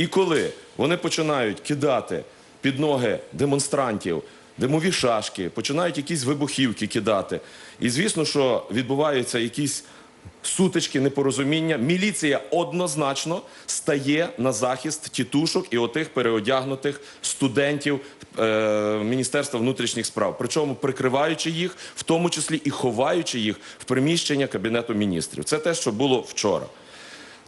І коли вони починають кидати під ноги демонстрантів димові шашки, починають якісь вибухівки кидати. І звісно, що відбуваються якісь сутички, непорозуміння. Міліція однозначно стає на захист тітушок і отих переодягнутих студентів е, Міністерства внутрішніх справ, причому прикриваючи їх, в тому числі і ховаючи їх в приміщення Кабінету міністрів. Це те, що було вчора.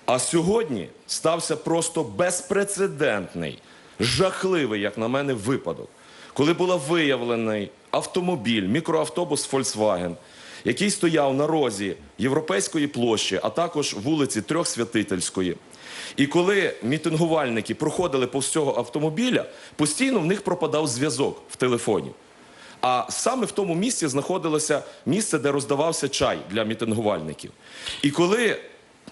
А сьогодні стався просто безпрецедентний, жахливий, як на мене, випадок, коли був виявлений автомобіль, мікроавтобус Volkswagen, який стояв на розі Європейської площі, а також вулиці Трьохсвятительської. І коли мітингувальники проходили повз цього автомобіля, постійно в них пропадав зв'язок в телефоні. А саме в тому місці знаходилося місце, де роздавався чай для мітингувальників. І коли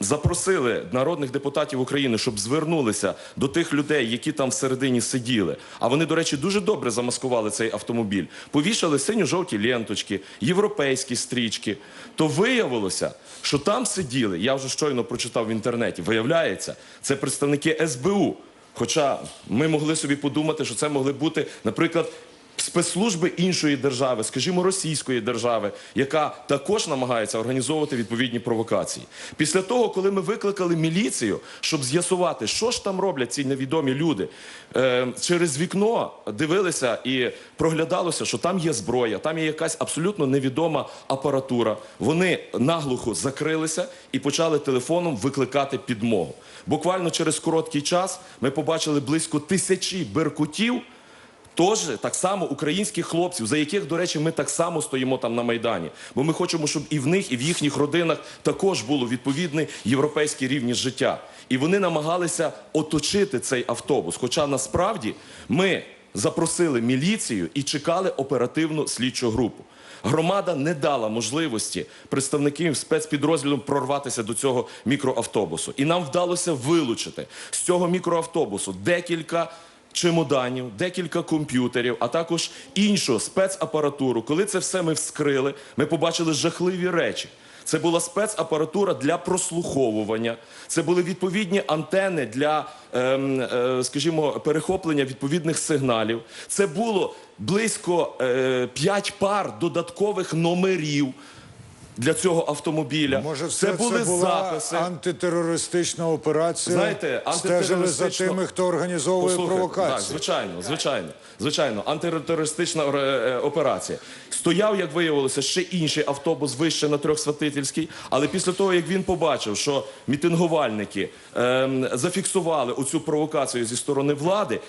запросили народних депутатів України, щоб звернулися до тих людей, які там всередині сиділи, а вони, до речі, дуже добре замаскували цей автомобіль, повішали синьо-жовті ленточки, європейські стрічки, то виявилося, що там сиділи, я вже щойно прочитав в інтернеті, виявляється, це представники СБУ. Хоча ми могли собі подумати, що це могли бути, наприклад, спецслужби іншої держави, скажімо, російської держави, яка також намагається організовувати відповідні провокації. Після того, коли ми викликали міліцію, щоб з'ясувати, що ж там роблять ці невідомі люди, е, через вікно дивилися і проглядалося, що там є зброя, там є якась абсолютно невідома апаратура. Вони наглухо закрилися і почали телефоном викликати підмогу. Буквально через короткий час ми побачили близько тисячі беркутів. Тож так само українських хлопців, за яких, до речі, ми так само стоїмо там на майдані. Бо ми хочемо, щоб і в них, і в їхніх родинах також було відповідний європейський рівні життя. І вони намагалися оточити цей автобус. Хоча насправді ми запросили міліцію і чекали оперативну слідчу групу. Громада не дала можливості представників спецпідрозділу прорватися до цього мікроавтобусу. І нам вдалося вилучити з цього мікроавтобусу декілька чемоданів, декілька комп'ютерів, а також іншу спецапаратуру. Коли це все ми вскрили, ми побачили жахливі речі. Це була спецапаратура для прослуховування. Це були відповідні антени для, ем, е, скажімо, перехоплення відповідних сигналів. Це було близько е, 5 пар додаткових номерів для цього автомобіля. Може, це все були це була записи. антитерористична операція? Знаєте, стежили за тими, хто організовує Послухайте, провокації. Так, звичайно, звичайно, звичайно, антитерористична е, е, операція. Стояв, як виявилося, ще інший автобус вище на Трьохсвятительській, але після того, як він побачив, що мітингувальники ем, зафіксували оцю провокацію зі сторони влади.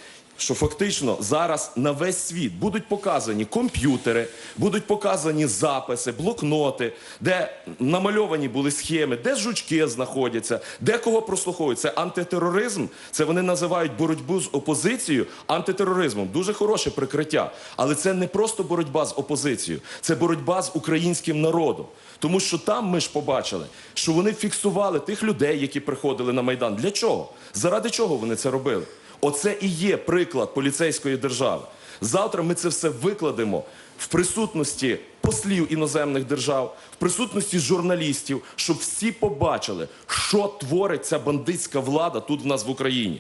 Що фактично зараз на весь світ будуть показані комп'ютери, будуть показані записи, блокноти, де намальовані були схеми, де жучки знаходяться, де кого прослуховують. Це антитероризм. Це вони називають боротьбу з опозицією антитероризмом. Дуже хороше прикриття. Але це не просто боротьба з опозицією, це боротьба з українським народом. Тому що там ми ж побачили, що вони фіксували тих людей, які приходили на майдан. Для чого? Заради чого вони це робили? Оце і є приклад поліцейської держави. Завтра ми це все викладемо в присутності послів іноземних держав, в присутності журналістів, щоб всі побачили, що творить ця бандитська влада тут в нас в Україні.